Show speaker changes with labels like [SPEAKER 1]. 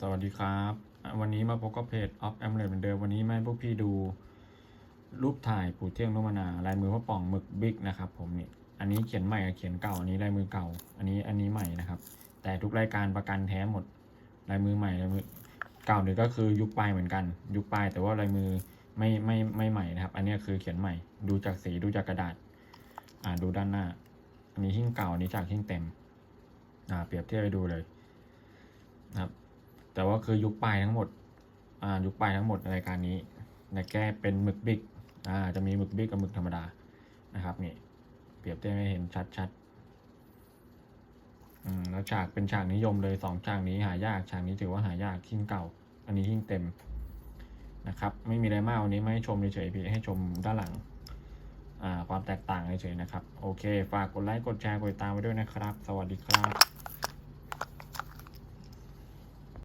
[SPEAKER 1] สวัสดีครับ วันนี้มาพบกับเพจ Off a m l e t เหมือนเดิม วันนี้มาให้พวกพี่ดูรูปถ่ายปู่เที่ยงนุมนา ลายมือพระป่องหมึกบิ๊กนะครับผมนี่ อันนี้เขียนใหม่กับเขียนเก่า อันนี้ลายมือเก่า อันนี้อันนี้ใหม่นะครับ แต่ทุกรายการประกันแท้หมด ลายมือใหม่ลายมือเก่าเนี่ยก็คือยุคปลายเหมือนกัน ยุคปลายแต่ว่าลายมือไม่ไม่ไม่ใหม่นะครับ อันนี้คือเขียนใหม่ ดูจากสีดูจากกระดาษ อ่าดูด้านหน้า อันนี้หิ้งเก่าอันนี้จากหิ้งเต็ม อ่าเปรียบเทียบให้ดูเลย แต่ว่าคือยุคปลายทั้งหมดอ่ายุคปลายทั้งหมดรายการนี้แต่แก้เป็นหมึกบิ๊กอ่าจะมีหมึกบิ๊กกับหมึกธรรมดานะครับนี่เปรียบเทียบให้เห็นชัดๆอืมแล้วฉากเป็นฉากนิยมเลยสองฉากนี้หายากฉากนี้ถือว่าหายากหิ้งเก่า อันนี้หิ้งเต็มนะครับไม่มีอะไรมากวันนี้ไม่ให้ชมเฉยๆพี่ให้ชมด้านหลังอ่าความแตกต่างเฉยๆนะครับ โอเค ฝากกดไลค์ กดแชร์ กดติดตามไว้ด้วยนะครับ สวัสดีครับ